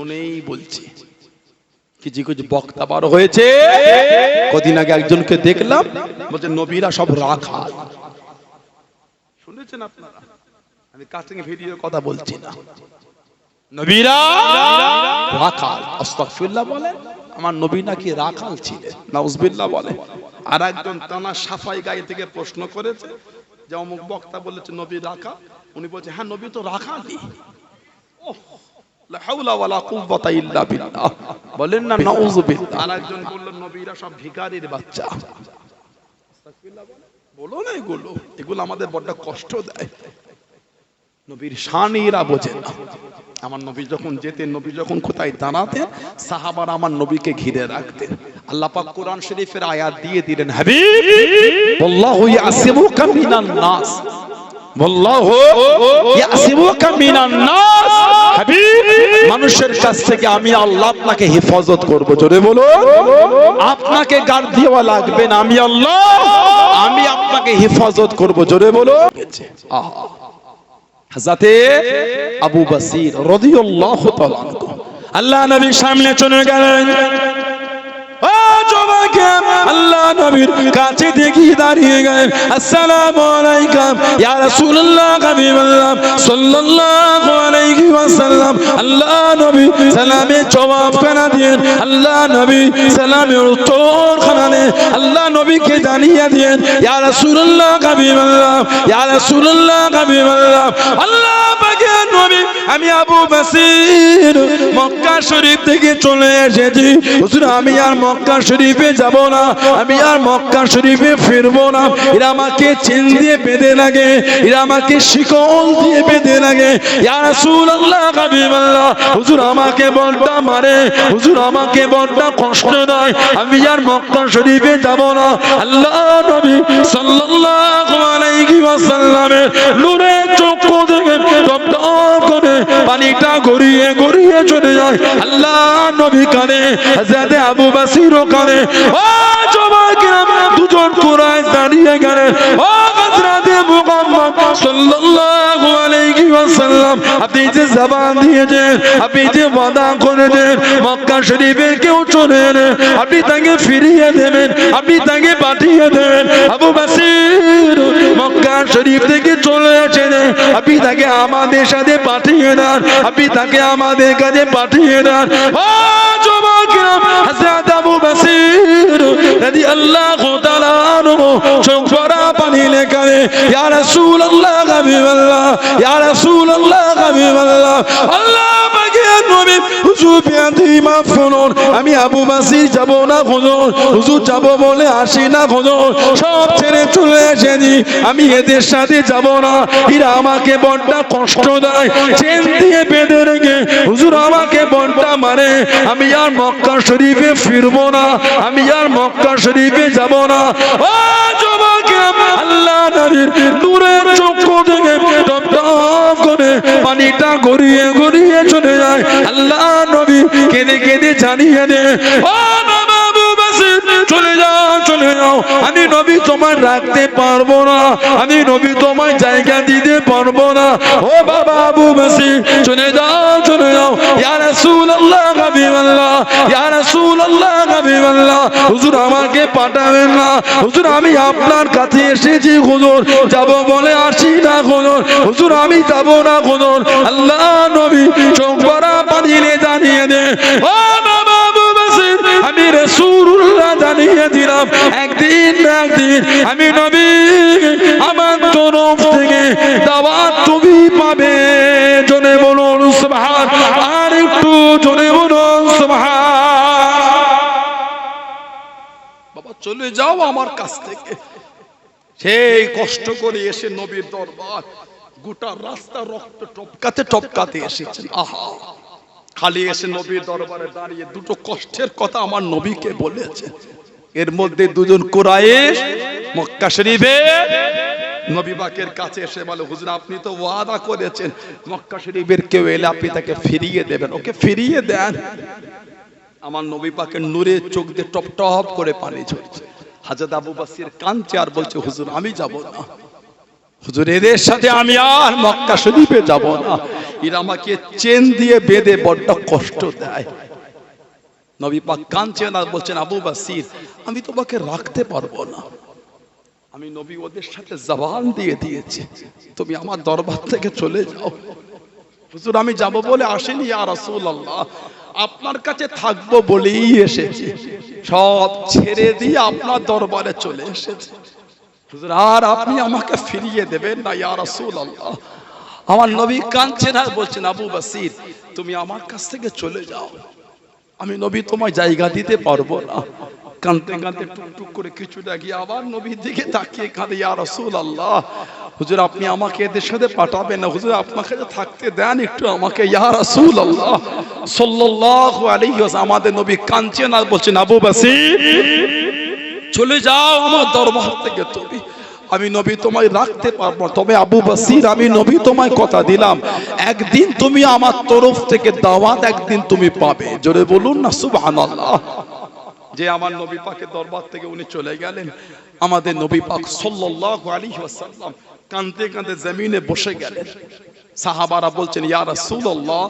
শুনেই বলছি কিছু কিছু বক্তা বার হয়েছে? কদিন আগে একজনকে দেখলাম বলছে নবীরা সব রাখাল। শুনেছেন আপনারা? আমি কথা বলছি না। নবীরা রাখাল। আস্তাগফিরুল্লাহ বলেন আমার নবী নাকি রাখাল ছিলেন নাউজুবিল্লাহ বলে আর একজন তানা সাফাই গায়ে থেকে প্রশ্ন করেছে যে অমুক বক্তা বলেছে নবী রাখা উনি বলছে হ্যাঁ নবী তো রাখালি বাচ্চা। বড্ড কষ্ট দেয়। নবীর আমার নবী যখন যেতেন, নবী যখন কোথায় দাঁড়াতেন, সাহাবার আমার নবীকে ঘিরে রাখতেন। আল্লাহ পাক কোরআন শরীফের আয়াত দিয়ে দিলেন, হাবিব আল্লাহু মিনান নাস। মানুষের কাছ থেকে আমি আল্লাহ আপনাকে হেফাজত করব। জোরে বলো। আপনাকে গার্ড দেওয়া লাগবে না। আমি আল্লাহ, আমি আপনাকে হেফাজত করব। জোরে বলো। হাজাতে আবু বাসির আনহু। আল্লাহ নবীর সামনে চলে গেলেন। আল্লাহ নবী সালামে আল্লাহ নবী দেন আল্লাহ নবীকে জানিয়ে দিয়েন ইয়া রাসূলুল্লাহ হাবিবাল্লাহ ইয়া রাসূলুল্লাহ হাবিবাল্লাহ আল্লাহ পাকের নবী, আমি আবু বাসির মক্কা শরীফ থেকে চলে এসেছি। হুজুর, আমি আর মক্কা শরীফে যাব না, আমি আর মক্কা শরীফে ফিরবো না। এরা আমাকে চেন দিয়ে বেঁধে লাগে এরা আমাকে শিকল দিয়ে বেঁধে লাগে ইয়া রাসূলুল্লাহ, হাবিবাল্লাহ, হুজুর, আমাকে বলটা মারে। হুজুর, আমাকে বলটা কষ্ট দেয়, আমি আর মক্কা শরীফে যাব না। আল্লাহ নবী সাল্লাল্লাহু আলাইহি ওয়াসাল্লামের নূরে চক্ষু থেকে পানিটা গড়িয়ে গড়িয়ে চলে যায়। আল্লাহ নবী কানে হযরত আবু বাসির কানে। ও জমাকিরাম দুজন কুরাইশ দাঁড়িয়ে গেলেন ও মুহাম্মদ সাল্লাল্লাহু আলাইহি ওয়াসাল্লাম, আপনি যে জবান দিয়েছেন, আপনি যে করেছেন, মক্কা শরীফে কেউ চলে এলে আপনি তাকে ফিরিয়ে দেবেন, আপনি তাকে পাঠিয়ে দেবেন। আবু বাসির মক্কা শরীফ থেকে চলে এসেছেন আপনি তাকে আমাদের সাথে পাঠিয়ে দেন আপনি তাকে আমাদের কাছে পাঠিয়ে দেন ও যুবকরাম হযরত আবু বাসির রাদিয়াল্লাহু তাআলা আনহু চোখ ভরা পানি লেখানে ইয়া রাসূলুল্লাহ হাবিবাল্লাহ ইয়া রাসূলুল্লাহ হাবিবাল্লাহ আল্লাহ পাকের নবী। হুজুর বিয়াদি মাফ করুন আমি আবু বাসির যাব না হুজুর। হুজুর যাব বলে আসি না হুজুর। সব ছেড়ে চলে এসেছি আমি এদের সাথে যাব না। এরা আমাকে বড্ড কষ্ট দেয় চেন দিয়ে বেঁধে রেখে হুজুর আমাকে বড্ডা মারে। আমি আর মক্কা শরীফে ফিরবো না আমি আর মক্কা শরীফে যাব না। ও যুবকেরা, আল্লাহ নবীর নূরের চক্ষু টপ করে পানিটা গড়িয়ে গড়িয়ে চলে যায়। আল্লাহ নবী কেঁদে কেঁদে জানিয়ে দে ও চলে যাও চলে যাও। আমি নবী তোমার রাখতে পারব না। আমি নবী তোমার জায়গা দিতে পারব না। ও বাবা আবু বাসির চলে যাও চলে যাও। ইয়া রাসূলুল্লাহ, হাবিবাল্লাহ। ইয়া রাসূলুল্লাহ, হাবিবাল্লাহ। হুজুর, আমাকে পাঠাবেন না। হুজুর, আমি আপনার কাছে এসেছি, হুজুর। যাব বলে আসি না, হুজুর। হুজুর, আমি যাব না, হুজুর। আল্লাহ নবী, চোখ ভরা পানি নিয়ে জানিয়ে দে। ও আমি জানিয়ে দিলাম, একদিন একদিন আমি নবী, আমার তরফ থেকে দাওয়াত তুমি পাবে। জনে বলুন, সুবহান, আর একটু জনে বলুন বাবা, চলে যাও আমার কাছ থেকে। সেই কষ্ট করে এসে নবীর দরবার গোটা রাস্তা রক্ত টপকাতে টপকাতে এসেছেন। আহা। খালি এসে নবীর দরবারে দাঁড়িয়ে দুটো কষ্টের কথা আমার নবীকে বলেছে। এর মধ্যে দুজন কুরাইশ মক্কা শরীফে নবী বাকের কাছে এসে বলে, হুজুর, আপনি তো ওয়াদা করেছেন, মক্কা শরীফের কেউ এলে আপনি তাকে ফিরিয়ে দেবেন, ওকে ফিরিয়ে দেন। আমার নবী পাকের নূরে চোখ দিয়ে টপ টপ করে পানি ঝরছে। হাজরত আবু বাসির কাঁদছে আর বলছে, হুজুর, আমি যাব না। হুজুর, এদের সাথে আমি আর মক্কা শরীফে যাব না। এরা আমাকে চেন দিয়ে বেঁধে বড্ড কষ্ট দেয়। নবী পাক কাঁদছেন আর বলছেন, আবু বাসির, আমি তোমাকে রাখতে পারব না। আমি নবী ওদের সাথে জবান দিয়ে দিয়েছি। তুমি আমার দরবার থেকে চলে যাও। হুজুর, আমি যাব বলে আসেনি আর রাসূলুল্লাহ। আপনার কাছে থাকব বলেই এসেছি। সব ছেড়ে দিয়ে আপনার দরবারে চলে এসেছি। আর আপনি আমাকে ফিরিয়ে দেবেন না, ইয়া রাসূলুল্লাহ। আমার নবী কাঁদছেন আর বলছেন, আবু বাসির, তুমি আমার কাছ থেকে চলে যাও। আমি নবী তোমায় জায়গা দিতে পারব না। কাঁদতে কাঁদতে টুকটুক করে কিছুটা গিয়ে আবার নবীর দিকে তাকিয়ে কাঁদে, ইয়া রাসূল আল্লাহ হুজুর, আপনি আমাকে এদের সাথে পাঠাবেন না। হুজুর, আপনাকে থাকতে দেন একটু আমাকে, ইয়া রাসূল আল্লাহ আলাইহি ওয়াসাল্লাম, আমাদের নবী কাঁদছেন আর বলছেন, আবু বাসির চলে যাও আমার দরবার থেকে তুমি। আমি নবী তোমায় রাখতে পারব তবে আবু বাসির, আমি নবী তোমায় কথা দিলাম। একদিন তুমি আমার তরফ থেকে দাওয়াত একদিন তুমি পাবে। জোরে বলুন না, সুবহানাল্লাহ। যে আমার নবী পাকের দরবার থেকে উনি চলে গেলেন। আমাদের নবী পাক সাল্লাল্লাহু আলাইহি ওয়াসাল্লাম কাঁদতে কাঁদতে জমিনে বসে গেলেন। সাহাবারা বলছেন, ইয়া রাসূলুল্লাহ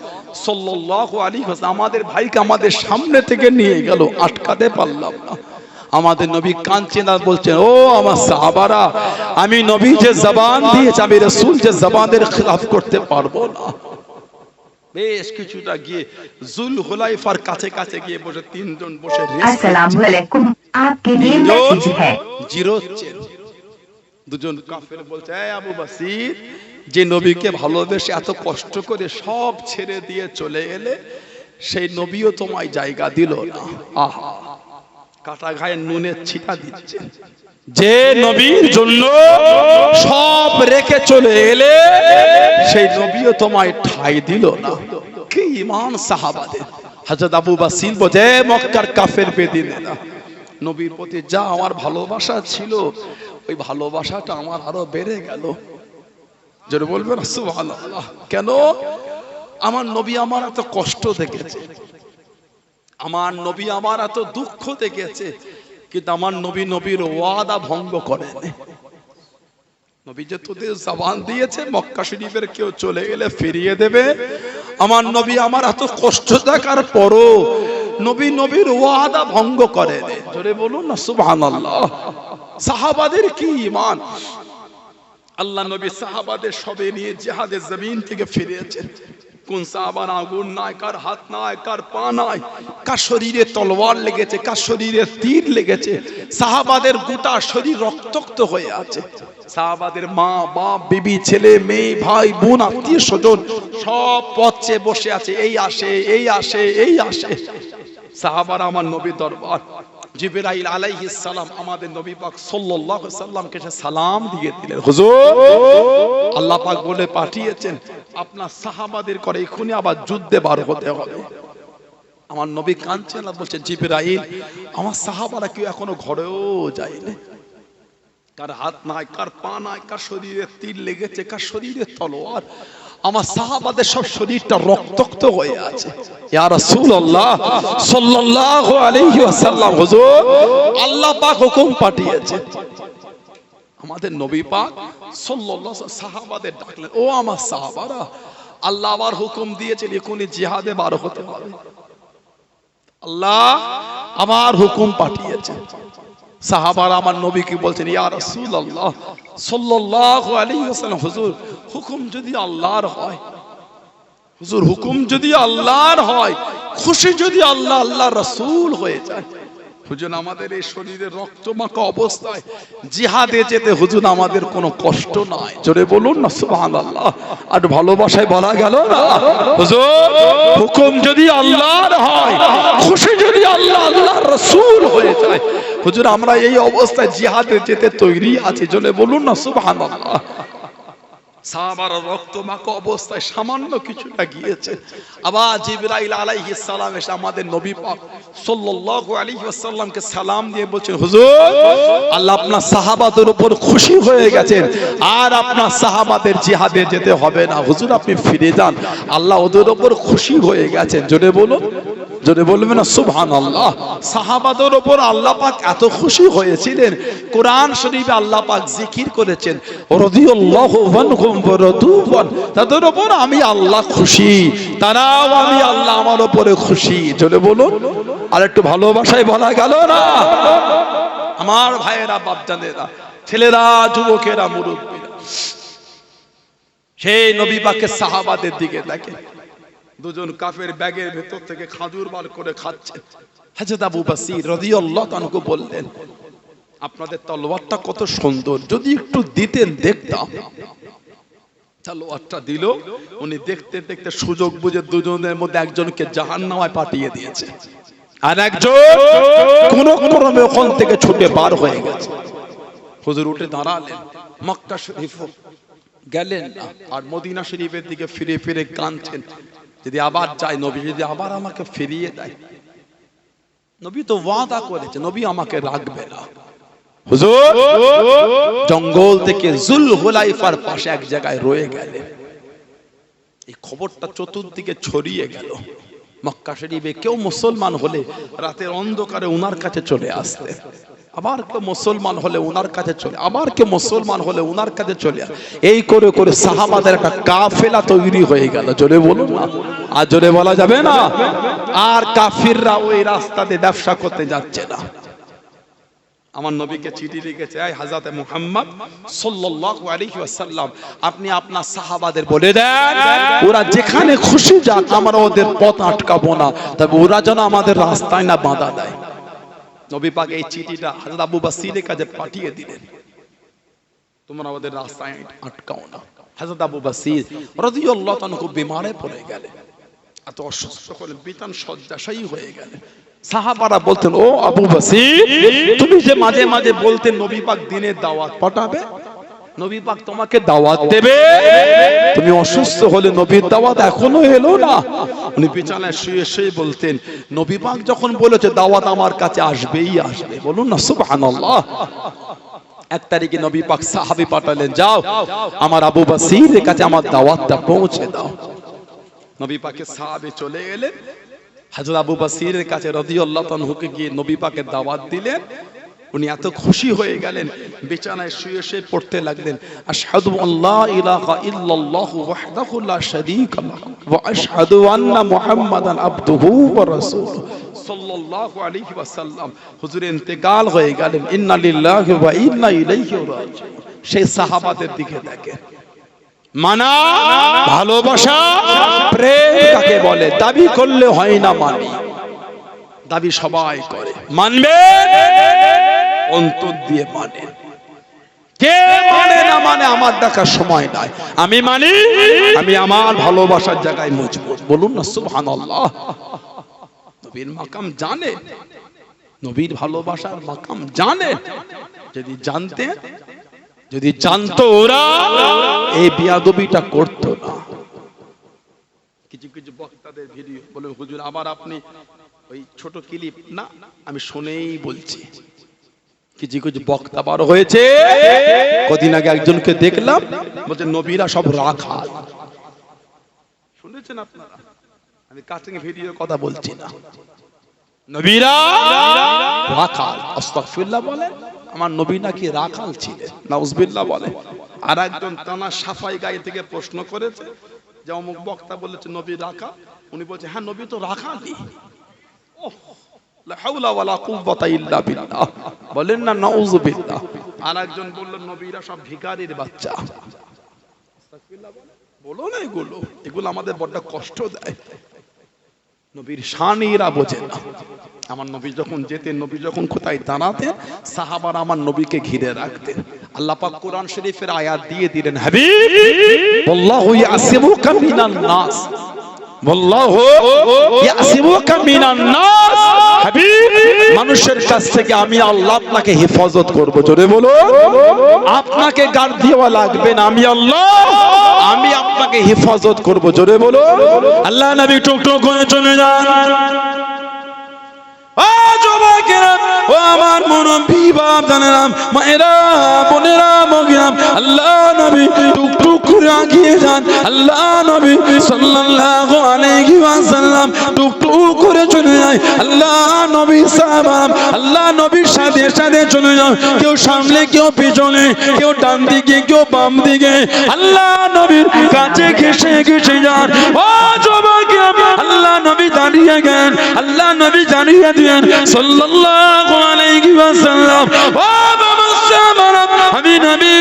সাল্লাল্লাহু আলাইহি ওয়াসাল্লাম, আমাদের ভাইকে আমাদের সামনে থেকে নিয়ে গেল। আটকাতে পারলাম না। আমাদের নবী কাঁদছেন আর বলছেন ও আমার সাহাবারা আমি নবী যে জবান দিয়েছে আমি রসুল যে জবানের খিলাফ করতে পারব না। বেশ কিছুটা গিয়ে জুল হুলাইফার কাছে কাছে গিয়ে বসে তিনজন বসে দুজন কাফের বলছে আবু বাসির যে নবীকে ভালোবেসে এত কষ্ট করে সব ছেড়ে দিয়ে চলে এলে সেই নবীও তোমায় জায়গা দিল না। আহা। কাটা ঘায়ে নুনের ছিটা যে নবীর জন্য সব রেখে চলে এলে, সেই নবীও তোমায় ঠাই দিল না। কি ইমান সাহাবাদের। হযরত আবু মক্কার কাফের নবীর প্রতি যা আমার ভালোবাসা ছিল, ওই ভালোবাসাটা আমার আরও বেড়ে গেল। যেটা বলবেন, সুবহানাল্লাহ। কেন? আমার নবী আমার এত কষ্ট দেখেছে। আমার নবী আমার এত দুঃখ দেখেছে কিন্তু আমার নবী নবীর ওয়াদা ভঙ্গ করেন। নবী যে তোদের জবান দিয়েছে, মক্কা শরীফের কেউ চলে গেলে ফিরিয়ে দেবে। আমার নবী আমার এত কষ্ট দেখার পরও নবী নবীর ওয়াদা ভঙ্গ করে জোরে বলুন না, সুবহানাল্লাহ। সাহাবাদের কি ঈমান? আল্লাহ নবী সাহাবাদের সবে নিয়ে জিহাদের জমিন থেকে ফিরেছেন। কোন সাহাবার আগুন নাই, কার হাত নাই, কার পা নাই। কার শরীরে তলোয়ার লেগেছে, কার শরীরে তীর লেগেছে। সাহাবাদের গোটা শরীর রক্তাক্ত হয়ে আছে। সাহাবাদের মা, বাপ, বিবি, ছেলে, মেয়ে, ভাই, বোন, আত্মীয় স্বজন সব পথে বসে আছে। এই আসে এই আসে এই আসে। সাহাবার আমার নবী দরবার। জিবরাইল আলাইহিস সালাম আমাদের নবী পাক সাল্লাল্লাহু আলাইহি সাল্লামকে সালাম দিয়ে দিলেন। হুজুর, আল্লাহ পাক বলে পাঠিয়েছেন আপনার সাহাবাদের করে, এখনই আবার যুদ্ধে বার হতে হবে। আমার নবী কাঁদছেন আর বলছে, জিবরাইল, আমার সাহাবারা কেউ এখনও ঘরেও যায়নি। কার হাত নাই, কার পা নাই, কার শরীরে তীর লেগেছে, কার শরীরে তলোয়ার। আমার সাহাবাদের সব শরীরটা রক্তাক্ত হয়ে আছে। আল্লাহ পাক হুকুম পাঠিয়েছে। আমাদের নবী পাক সাল্লাল্লাহু সাহাবাদের ডাকলেন, ও আমার সাহাবারা, আল্লাহ আবার হুকুম দিয়েছেন, এখনই জিহাদে বার হতে হবে আল্লাহ আমার হুকুম পাঠিয়েছে সাহাবারা আমার নবীকে বলছেন, ইয়া রাসূলুল্লাহ, সাল্লাল্লাহু আলাইহি ওয়াসাল্লাম, হুজুর, হুকুম যদি আল্লাহর হয়, হুজুর, হুকুম যদি আল্লাহর হয়, খুশি যদি আল্লাহ আল্লাহ রাসূল হয়ে যায়। হুজুর, আমাদের এই শরীরে রক্তমাখা অবস্থায় জিহাদে যেতে হুজুর, আমাদের কোনো কষ্ট নাই। জোরে বলুন না, সুবহানাল্লাহ। আর ভালোবাসায় বলা গেল না? হুজুর, হুকুম যদি আল্লাহর হয়, খুশি যদি আল্লাহ আল্লাহ রাসূল হয়ে যায়, হুজুর, আমরা এই অবস্থায় জিহাদে যেতে তৈরি আছি। জোরে বলুন না, সুবহানাল্লাহ। সাহাবারা রক্তমাখা অবস্থায় সামান্য কিছুটা গিয়েছে আবার জিবরাইল আলাইহিস সালাম এসে আমাদের নবী পাক সাল্লাল্লাহু আলাইহি ওয়াসাল্লামকে সালাম দিয়ে বলছেন হুজুর, আল্লাহ আপনার সাহাবাদের উপর খুশি হয়ে গেছেন। আর আপনার সাহাবাদের জিহাদে যেতে হবে না। হুজুর, আপনি ফিরে যান। আল্লাহ ওদের উপর খুশি হয়ে গেছেন। জোরে বলুন। যদি বলবেন না সুবহান আল্লাহ সাহাবাদের ওপর আল্লাহ পাক এত খুশি হয়েছিলেন। কোরআন শরীফে আল্লাহ পাক জিকির করেছেন। তাদের ওপর আমি আল্লাহ খুশি। তারাও আমি আল্লাহ আমার ওপরে খুশি। যদি বলুন। আর একটু ভালোবাসায় বলা গেল না। আমার ভাইয়েরা, বাপজানেরা, ছেলেরা, যুবকেরা, মুরব্বীরা, সেই নবী পাকের সাহাবাদের দিকে দেখে দুজন কাফের ব্যাগের ভেতর থেকে খাজুর বার করে খাচ্ছে। হাজরত আবু বাসির রাদিয়াল্লাহু তাআলাকে বললেন, আপনাদের তলোয়ারটা কত সুন্দর, যদি একটু দিতেন দেখতাম। তলোয়ারটা দিল, উনি দেখতে দেখতে সুযোগ বুঝে দুজনের মধ্যে একজনকে জাহান্নামায় পাঠিয়ে দিয়েছে। আর একজন কোন ক্রমে ওখান থেকে ছুটে বার হয়ে গেছে। হুজুর উঠে দাঁড়ালেন, মক্কা শরীফ গেলেন আর মদিনা শরীফের দিকে ফিরে ফিরে কাঁদছেন। যদি আবার যায় নবী যদি আবার আমাকে ফিরিয়ে দেয়। নবী তো ওয়াদা করেছে নবী আমাকে রাখবে না। হুজুর? জঙ্গল থেকে জুল হুলাইফার পাশে এক জায়গায় রয়ে গেলেন এই খবরটা চতুর্দিকে ছড়িয়ে গেল। মক্কা শরীফে কেউ মুসলমান হলে রাতের অন্ধকারে উনার কাছে চলে আসতেন। মুসলমান হলে উনার কাছে চলে মুসলমান হলে উনার কাছে চলে এই করে করে সাহাবাদের একটা কাফেলা তৈরি হয়ে গেল। জোরে বলুন না। আর জোরে বলা যাবে না। আর কাফিররা ওই রাস্তাতে ব্যবসা করতে যাচ্ছে না। আমার নবীকে চিঠি লিখেছে আই হাজাতে মুহাম্মদ সাল্লাল্লাহু আলাইহি ওয়াসাল্লাম, আপনি আপনার সাহাবাদের বলে দেন, ওরা যেখানে খুশি যাক, আমরা ওদের পথ আটকাবো না। তবে ওরা যেন আমাদের রাস্তায় না বাধা দেয়। নবী পাক এই চিঠিটা হযরত আবু বাসিরের কাছে পাঠিয়ে দিলেন। তোমরা আমাদের রাস্তায় আটকাও না। হযরত আবু বাসির রাদিয়াল্লাহু তাআলা খুব বিমারে পড়ে গেলেন। এত অসুস্থ হলেন, বিতান শয্যাশায়ী হয়ে গেলেন। সাহাবারা বলতেন, ও আবু বাসির, তুমি যে মাঝে মাঝে বলতেন নবী পাক দিনের দাওয়াত পাঠাবে? নবী পাক তোমাকে দাওয়াত দেবে। তুমি অসুস্থ হলে নবীর দাওয়াত এখনও এলো না। উনি বিছানায় শুয়ে শুয়ে বলতেন, নবী পাক যখন বলেছে দাওয়াত আমার কাছে আসবেই আসবে। বলুন না, সুবহানাল্লাহ। এক তারিখে নবী পাক সাহাবী পাঠালেন, যাও, আমার আবু বাসিরের কাছে আমার দাওয়াতটা পৌঁছে দাও। নবী পাকের সাহাবে চলে গেলেন। হাজর আবু বাসিরের কাছে রাদিয়াল্লাহু তাআলাকে গিয়ে নবী পাকের দাওয়াত দিলেন। উনি এত খুশি হয়ে গেলেন, বিছানায় শুয়ে শুয়ে পড়তে লাগলেন। আশহাদু আল্লাহ ইলাহা ইল্লাল্লাহু ওয়াহদাহু লা শারীকা লাহু ওয়া আশহাদু আন্না মুহাম্মাদান আবদুহু ওয়া রাসূলুহু সাল্লাল্লাহু আলাইহি ওয়াসাল্লাম। হুজুর ইন্তেকাল হয়ে গেলেন। ইন্না লিল্লাহি ওয়া ইন্না ইলাইহি রাজিউন। সেই সাহাবাদের দিকে দেখেন। মানা, ভালোবাসা, প্রেম কাকে বলে? দাবি করলে হয় না মানি। দাবি সবাই করে। মানবে অন্তর দিয়ে মানে। কে মানে? না মানে আমার দেখার সময় নাই। আমি মানি আমি আমার ভালোবাসার জায়গায় মজবুত। বলুন না সুবহানাল্লাহ। নবীর মাকাম জানে। নবীর ভালোবাসার মাকাম জানে। যদি জানতে যদি জানতো ওরা এই বিয়াদবিটা করতো না। কিছু কিছু বক্তাদের ভিডিও বলে হুজুর আবার আপনি ওই ছোট ক্লিপ না আমি শুনেই বলছি। কিছু কিছু বক্তা বার হয়েছে? কদিন আগে একজনকে দেখলাম, বলছে, নবীরা সব রাখা শুনেছেন আপনারা? আমি কাটিং ভিডিও কথা বলছি না। নবীরা রাখাল। আস্তাগফিরুল্লাহ বলেন, আমার নবী নাকি রাখাল ছিলেন। নাউজবিল্লাহ বলে আর একজন তানা সাফাই গায়ে থেকে প্রশ্ন করেছে, যে অমুক বক্তা বলেছে, নবী রাখা উনি বলছে হ্যাঁ নবী তো রাখালি বলেন না আর একজন বললেন নবীরা সব ভিখারির বাচ্চা। বলো না এগুলো এগুলো আমাদের বড্ড কষ্ট দেয়। নবীর শানিরা বোঝে না। আমার নবী যখন যেতেন, নবী যখন কোথায় দাঁড়াতেন, সাহাবার আমার নবীকে ঘিরে রাখতেন। আল্লাহ কোরআন শরীফের আয়াত দিয়ে দিলেন, হাবিব আল্লাহু ইয়াসিমুকা মিনান নাস। মানুষের কাছ থেকে আমি আল্লাহ আপনাকে হেফাজত জোরে বলো আপনাকে লাগবে না আমি আল্লাহ আমি আপনাকে হেফাজত করব জোরে বলো আল্লাহ নবী করে চলে যান ও আমার বাপদানেরা, মায়েরা, বোনেরা, মগিরাম, আল্লাহ নবী টুকটুক করে আগিয়ে যান। আল্লাহ নবী সাল্লাল্লাহু আলাইহি ওয়াসাল্লাম টুকটুক করে চলে নাই আল্লাহ নবী সাহাবাম আল্লাহ নবীর সাথে সাথে চলে যাও কেউ সামনে কেউ পিছনে কেউ ডান দিকে কেউ বাম দিকে। আল্লাহ নবীর কাছে ঘেসে ঘেসে যান। ও যুবক! আল্লাহ নবী দাঁড়িয়ে গেন আল্লাহ নবী জানিয়ে দিয়েন সাল্লাল্লাহু আলাইহি ওয়াসাল্লাম ও আমি। নবী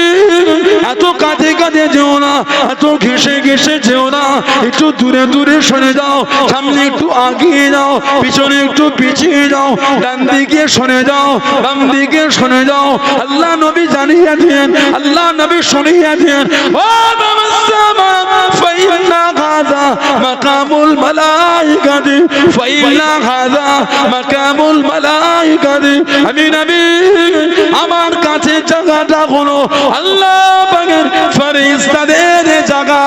এত কাঁধে কাঁধে যেও না, এত ঘেসে ঘেসে যেও না। একটু দূরে দূরে সরে যাও, সামনে একটু আগিয়ে যাও, পিছনে একটু পিছিয়ে যাও, ডান দিকে সরে যাও, বাম দিকে সরে যাও। আল্লাহ নবী জানিয়ে দিয়েন, আল্লাহ নবী শুনিয়ে দিয়েন, ও মাকামুল মালাইকাতি, ফাইন্না হাযা মাকামুল মালাইকাতি। আমি নবী, আমার কাছে জায়গাটা হলো আল্লাহ পাকের ফেরেশতাদের জায়গা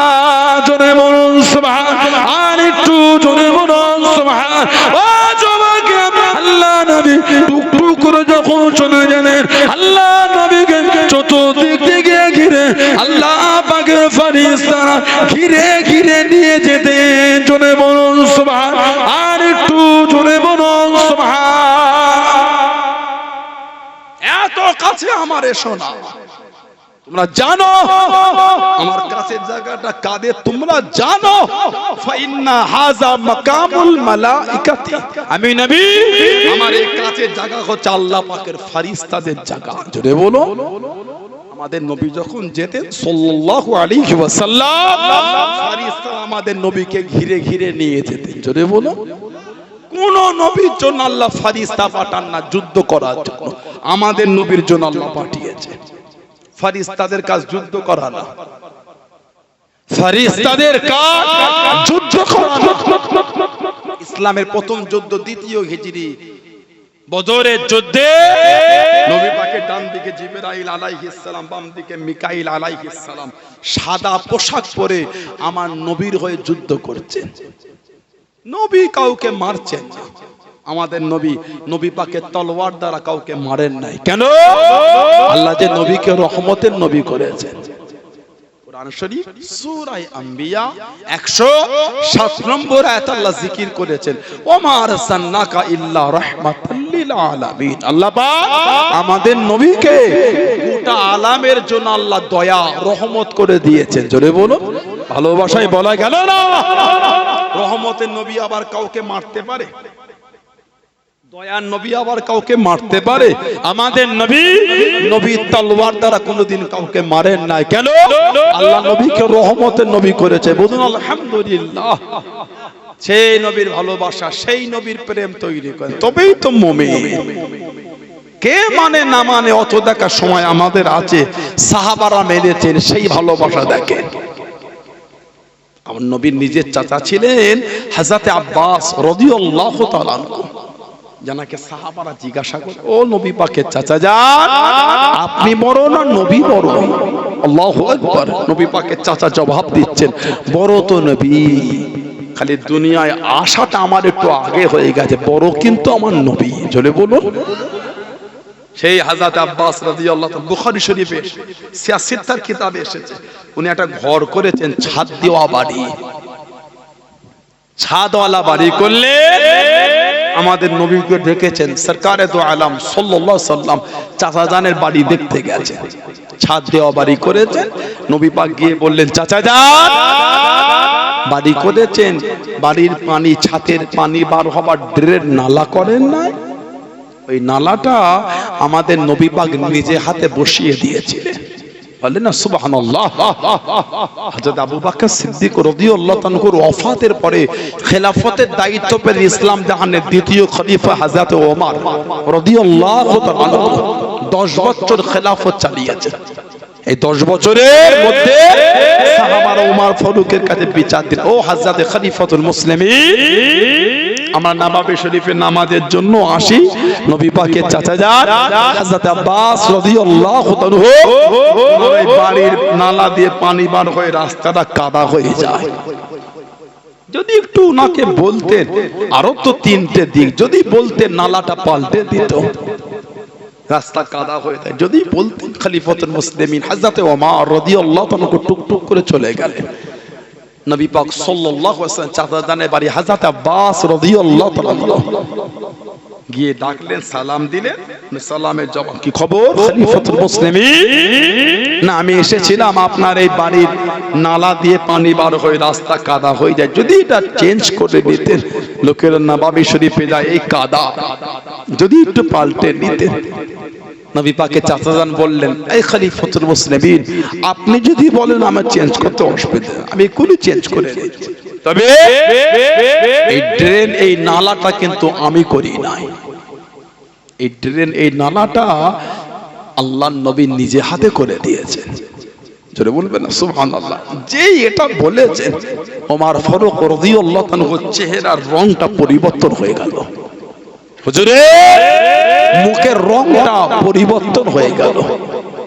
জোরে বলুন সুবহান আর একটু জোরে বলুন সুবহান ও যুবক, আল্লাহ নবী, টুক টুক করে যখন চলে গেলেন, আল্লাহ নবীকে চতুর্দিক থেকে ঘিরে, আল্লাহ পাকের ফেরেশতারা ঘিরে ঘিরে নিয়ে যেতেন, জোরে বলুন সুবহান আর একটু জোরে কাছে, আমার এসো না। তোমরা জানো, আমার কাছে জায়গাটা কাদের তোমরা জানো আমি নবী, আমার এই কাছে জায়গা হচ্ছে আল্লাহ পাকের ফারিস্তাদের জায়গা। জোরে বলো। আমাদের নবী যখন যেতেন, সাল্লাল্লাহু আলাইহি আমাদের নবীকে ঘিরে ঘিরে নিয়ে যেতেন। জোরে বলো। কোন নবীর জন্য আল্লাহ ফারিস্তা পাঠান না, যুদ্ধ করার জন্য। আমাদের নবীর জন্য আল্লাহ পাঠিয়েছে। ফারিস্তাদের কাজ যুদ্ধ করা না। ফারিস্তাদের কাজ যুদ্ধ করা ইসলামের প্রথম যুদ্ধ, দ্বিতীয় হিজরি। বদরের যুদ্ধে নবী পাকের ডান দিকে জিবরাইল আলাইহিস সালাম, বাম দিকে মিকাইল আলাইহিস সালাম, সাদা পোশাক পরে আমার নবীর হয়ে যুদ্ধ করছেন নবী কাউকে মারছেন আমাদের নবী নবী পাকের তলোয়ার দ্বারা কাউকে মারেন নাই। কেন? আল্লাহ যে নবীকে রহমতের নবী করেছেন। কোরআন শরীফ সূরা আম্বিয়া 107 নম্বর আল্লাহ জিকির করেছেন। ওমা আরসালনাকা ইল্লা রাহমাতাল আলামিন। আল্লাহ আমাদের নবীকে গোটা আলামের জন্য আল্লাহ দয়া, রহমত করে দিয়েছেন। জোরে বলো ভালোবাসায় বলা গেল না? রহমতের নবী আবার কাউকে মারতে পারে? দয়ার নবী আবার কাউকে মারতে পারে? আমাদের নবী নবী তলোয়ার দ্বারা কোনোদিন কাউকে মারেন নাই। কেন? আল্লাহ নবীকে রহমতের নবী করেছে। বলুন, আলহামদুলিল্লাহ। সেই নবীর ভালোবাসা, সেই নবীর প্রেম তৈরি করেন তবেই তো মুমিন। কে মানে না মানে অত দেখার সময় আমাদের আছে। সাহাবারা মেনেছেন, সেই ভালোবাসা দেখেন। আমার নবীর নিজের চাচা ছিলেন হাজাতে আব্বাস আনহু। জানাকে সাহাবারা জিজ্ঞাসা করে, ও নবী পাকের চাচা যান, আপনি বড় না নবী বড় আল্লাহু আকবার, নবী পাকের চাচা জবাব দিচ্ছেন বড় তো নবী। খালি দুনিয়ায় আশাটা আমার একটু আগে হয়ে গেছে, বড় কিন্তু আমার নবী। চলে বলুন। সেই হাজাত আব্বাস রাদিয়াল্লাহু তাআলা বুখারী শরীফে সিয়াসিত্তার কিতাবে এসেছে। উনি একটা ঘর করেছেন ছাদ দেওয়া বাড়ি। ছাদওয়ালা বাড়ি করলে আমাদের নবীকে ডেকেছেন সরকারে তো আলাম সাল্লাল্লাহু সাল্লাম। চাচা জানের বাড়ি দেখতে গেছে। ছাদ দেওয়া বাড়ি করেছেন। নবী পাক গিয়ে বললেন, চাচা যান বাড়ি করেছেন। বাড়ির পানি, ছাতের পানি বার হবার ড্রেন নালা করেন না ওই নালাটা আমাদের নবীবাগ নিজে হাতে বসিয়ে বললেন না ওয়াফাতের পরে খেলাফতের দায়িত্ব ইসলাম জাহানের দ্বিতীয় খলিফা 10 বছর খেলাফত এই 10 বছরের মধ্যে বিচার দিন ও হযরত খলিফাতুল মুসলিমিন আমরা নামাবে শরীফের নামাজের জন্য আসি। নবী পাকের চাচা যান, হযরত আব্বাস রাদিয়াল্লাহু তাআলা বাড়ির নালা দিয়ে পানি বার হয়ে রাস্তাটা কাদা হয়ে যায়। যদি একটু ওনাকে বলতেন, আরও তো তিনটে দিক, যদি বলতেন নালাটা পাল্টে দিত। রাস্তা কাদা হয়ে যায়। যদি বলতেন খলিফাতুল মুসলিমিন, হযরত ওমর রাদিয়াল্লাহু তাআলা টুক টুক করে চলে গেলেন। নবী পাক সাল্লাল্লাহু আলাইহি ওয়াসাল্লাম চাচাজানের বাড়ি হযরত আব্বাস রাদিয়াল্লাহু তাআলা গিয়ে ডাকলেন, সালাম দিলেন। সালামের জবাব কি খবর? খলিফাতুল মুসলিমিন। না, আমি এসেছিলাম আপনার এই বাড়ির নালা দিয়ে পানি বার হয়ে রাস্তা কাদা হয়ে যায়। যদি এটা চেঞ্জ করে দিতেন লোকের নবাবি শরীফে যায়, এই কাদা যদি একটু পাল্টে নিতেন। নবী পাকে চাচাজান বললেন এই খলিফাতুল মুসলিমিন আপনি যদি বলেন আমার চেঞ্জ করতে অসুবিধা নেই, আমি এক্ষুনি চেঞ্জ করে তবে এই ড্রেন এই নালাটা কিন্তু আমি করি নাই। এই ড্রেন এই নালাটা আল্লাহ নবী নিজে হাতে করে দিয়েছেন। জোরে বলবেন না? সুবহানাল্লাহ। যেই এটা বলেছেন ওমর ফারুক রাদিয়াল্লাহু তাআলা চেহারার রংটা পরিবর্তন হয়ে গেল। হুজুরে মুখের রংটা পরিবর্তন হয়ে গেল।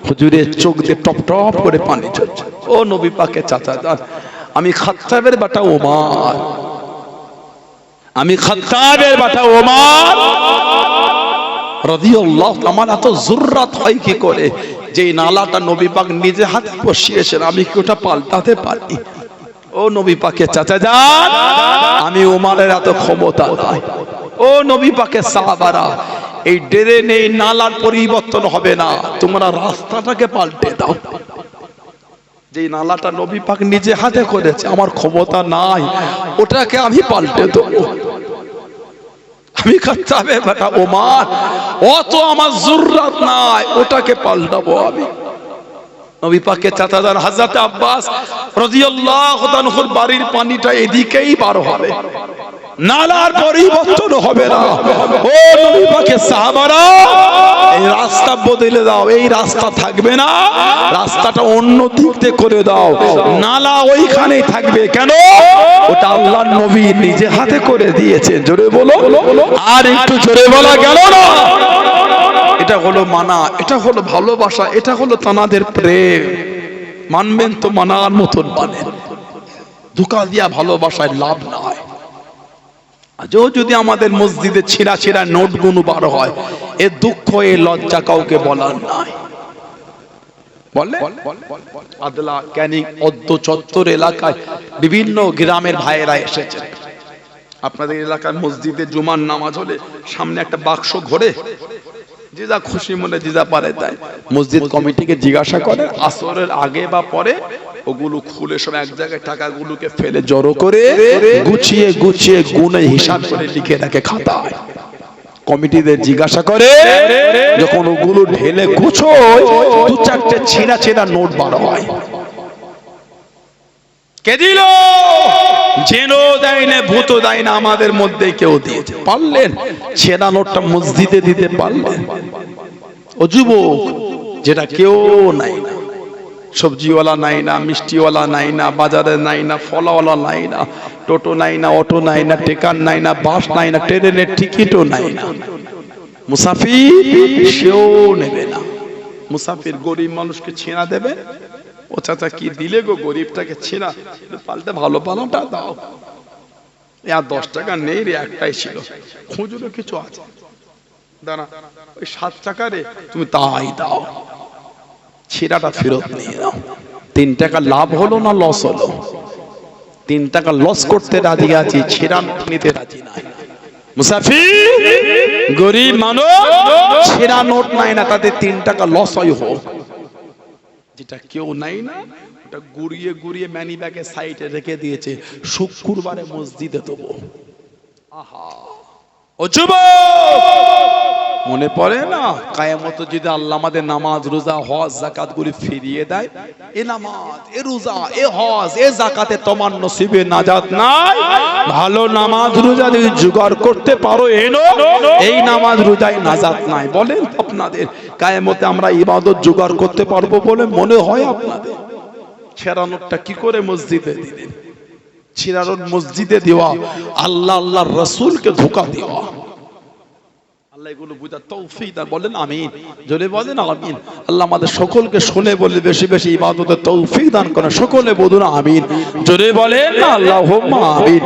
হুজুরের চোখ দিয়ে টপ টপ করে পানি ঝরছে। ও নবী পাকে চাচা আমি খাত্তাবের বাটা ওমার। আমি খাত্তাবের বাটা ওমার। রাদিয়াল্লাহু আমার এত জুররাত হয় কি করে? যে নালাটা নবী পাক নিজে হাতে বসিয়েছেন আমি কি ওটা পাল্টাতে পারি? ও নবী পাকে চাচা যান আমি ওমারের এত ক্ষমতা নাই। ও নবী পাকে সাহাবারা, এই ড্রেন এই নালার পরিবর্তন হবে না, তোমরা রাস্তাটাকে পাল্টে দাও। যে নালাটা নবী পাক নিজে হাতে করেছে, আমার ক্ষমতা নাই, ওটাকে আমি পাল্টে দেবো। আমি খাচ্চাবে বেটা অত আমার জুররাত নাই, ওটাকে পাল্টাবো আমি। নবী পাকে চাচাদার হাজরাতে আব্বাস রাদিয়াল্লাহু তাআলার বাড়ির পানিটা এদিকেই বার হবে। নালার পরিবর্তন হবে না। ও নবী পাকে সাহাবারা, এই রাস্তা বদলে দাও, এই রাস্তা থাকবে না। রাস্তাটা অন্য দিক করে দাও। নালা ওইখানেই থাকবে কেন? ওটা আল্লাহর নবী নিজে হাতে করে দিয়েছেন। জোরে বলো। আর একটু জোরে বলা গেল না। এটা হলো মানা, এটা হলো ভালোবাসা, এটা হলো তানাদের প্রেম। মানবেন তো মানার মতন মানেন। ধোকা দিয়া ভালোবাসায় লাভ নাই। আজও যদি আমাদের মসজিদে ছিঁড়া ছিঁড়া নোট গুনু বার হয়, এ দুঃখ, এ লজ্জা কাউকে বলার নয় অদ্য চত্বর এলাকায় বিভিন্ন গ্রামের ভাইয়েরা আপনাদের এলাকার মসজিদে জুমার নামাজ হলে সামনে একটা বাক্স ঘোরে। যে যা খুশি মনে যে যা পারে তাই। মসজিদ কমিটিকে জিজ্ঞাসা করে আসরের আগে বা পরে ওগুলো খুলে সব এক জায়গায় টাকাগুলোকে ফেলে জড়ো করে গুছিয়ে গুছিয়ে গুনে হিসাব করে লিখে রাখে খাতায়। কমিটিদের জিজ্ঞাসা করে যখন ওগুলো ঢেলে গুছোয় দু চারটে ছিঁড়া ছিঁড়া নোট বার হয়। কে দিল? যেন দেয় না, ভূত দেয় না, আমাদের মধ্যে কেউ দিয়েছে। পারলেন? ছেঁড়া নোটটা মসজিদে দিতে পারলেন। ও যুবক, যেটা কেউ নাই না। সবজিওয়ালা নাই না, মিষ্টিওয়ালা নাই না, বাজারে নাই না, ফলাওয়ালা নাই না, টোটো নাই না, অটো নাই না, টেকার নাই না, বাস নাই না, ট্রেনের টিকিটও নাই না। মুসাফির সেও নেবে না। মুসাফির গরিব মানুষকে ছেঁড়া দেবে? ও চাচা কি দিলে গো গরিবটাকে ছেঁড়া? পাল্টে ভালো পালোটা দাও। আর দশ টাকা নেই রে, একটাই ছিল। খুঁজুরো কিছু আছে। দাঁড়া, ওই সাত টাকা রে, তুমি তাই দাও। ছেঁড়াটা ফেরত নিয়ে নাও। তিন টাকা লাভ হলো না লস হলো? তিন টাকা লস করতে রাজি আছি, ছেঁড়া নিতে রাজি নাই। মুসাফির, গরিব মানুষ, ছেঁড়া নোট নাই না, তাতে তিন টাকা লস হয় হোক। যেটা কেউ নাই না, ওটা গুড়িয়ে গুড়িয়ে ম্যানি ব্যাগে সাইডে রেখে দিয়েছে। শুক্রবারে মসজিদে তবু আহা। ও মনে পড়ে না? কায়ামত যদি আল্লাহ আমাদের নামাজ, রোজা, হজ জাকাত গুলি ফিরিয়ে দেয়, এ নামাজ, এ রোজা, এ হজ, এ জাকাতে তোমার নসিবে নাজাত নাই। ভালো নামাজ, রোজা যদি জোগাড় করতে পারো এনো এই নামাজ, রোজায় নাজাত নাই। বলেন আপনাদের, কায়ামতে আমরা ইবাদত জোগাড় করতে পারব বলে মনে হয় আপনাদের? ছেড়ানোরটা কি করে মসজিদে দিলেন? ছিরানোর মসজিদে দেওয়া, আল্লাহ আল্লাহ রসুলকে ধোকা দেওয়া। আমিন। আমাদের সকলকে শুনে বলে বেশি বেশি তৌফিক দান করেন। সকলে বলুন আমিন। জোরে বলেন আল্লাহ আমিন।